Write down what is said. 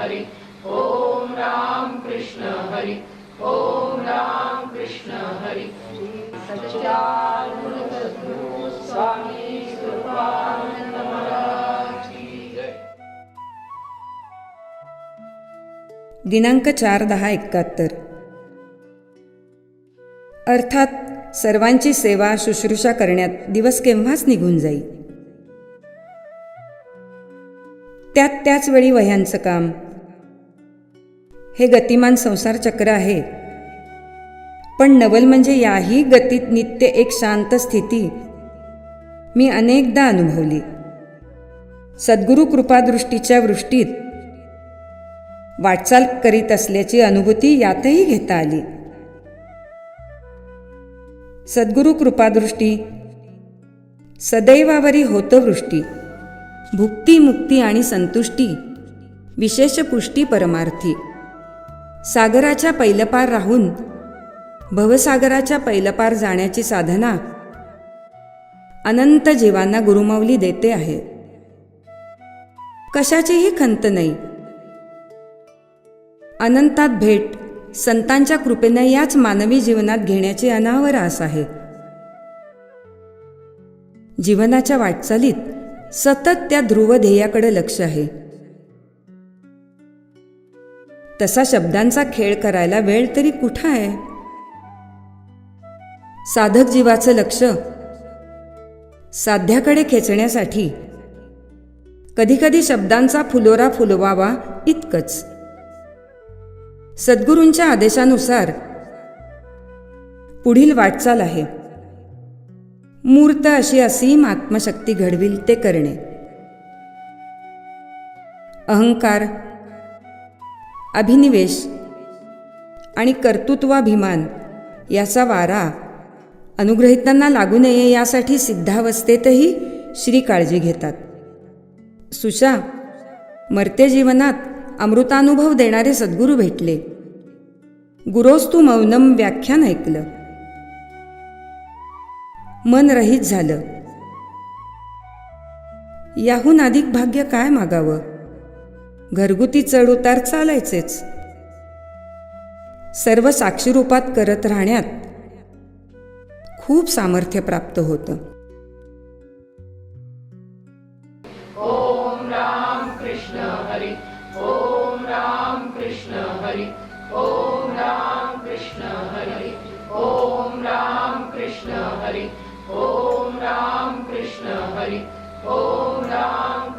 हरी। ओम राम कृष्ण हरी। ओम राम कृष्ण हरी। स्वामी कृपानंद महाराज दिनांक चार दहा एकाहत्तर. अर्थात सर्वांची सेवा शुश्रूषा करण्यात दिवस केव्हाच निघून जाई? त्यात त्याच वेळी वह्यांचं काम हे गतिमान संसार चक्र आहे. पण नवल म्हणजे याही गतीत नित्य एक शांत स्थिती. मी अनेकदा अनुभवली. सद्गुरु कृपादृष्टीच्या वृष्टीत वाटचाल करीत असल्याची अनुभूती यातही घेता आली. सद्गुरु कृपादृष्टी सदैवावरी होतं वृष्टी भुक्ती मुक्ती आणि संतुष्टी विशेष पुष्टी परमार्थी. सागराच्या पैलपार राहून भवसागराच्या पैलपार जाण्याची साधना अनंत जीवांना गुरुमावली देते आहे. कशाचीही खंत नाही. अनंतात भेट संतांच्या कृपेने याच मानवी जीवनात घेण्याची अनावर आस आहे. जीवनाच्या वाटचालीत सतत त्या ध्रुव ध्येयाकडे लक्ष आहे. तसा शब्दांचा खेळ करायला वेळ तरी कुठं आहे? साधक जीवाचं लक्ष. साध्याकडे खेचण्यासाठी. कधीकधी शब्दांचा फुलोरा फुलवावा इतकंच. सद्गुरूंच्या आदेशानुसार. पुढील वाटचाल आहे. मूर्त अशी असीम आत्मशक्ती घडविल ते करणे. अहंकार अभिनिवेश आणि कर्तृत्वाभिमान याचा वारा अनुग्रहितांना लागू नये यासाठी सिद्धावस्थेतही श्री काळजी घेतात. सुशा मर्त्य जीवनात अमृतानुभव देणारे सद्गुरू भेटले. गुरोस्तु मौनम व्याख्यान ऐकलं. मन रहित झालं. याहून अधिक भाग्य काय मागावं? घरगुती चढउतार चालायचेच. सर्व साक्षीरूपात करत राहण्यात खूप सामर्थ्य प्राप्त होतं. ओम राम